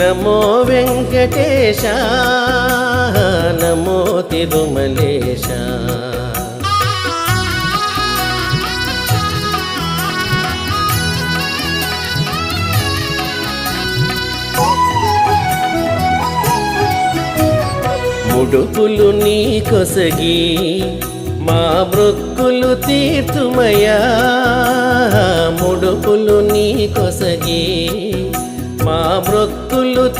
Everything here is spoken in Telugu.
నమో వెంకటేశ నమో తిరుమలేశ. ముడుపులు నీ కొసగి మా మృక్కులు తీర్థుమయా ముడుపులు నీ కొసగి మా మృత్తులు తీ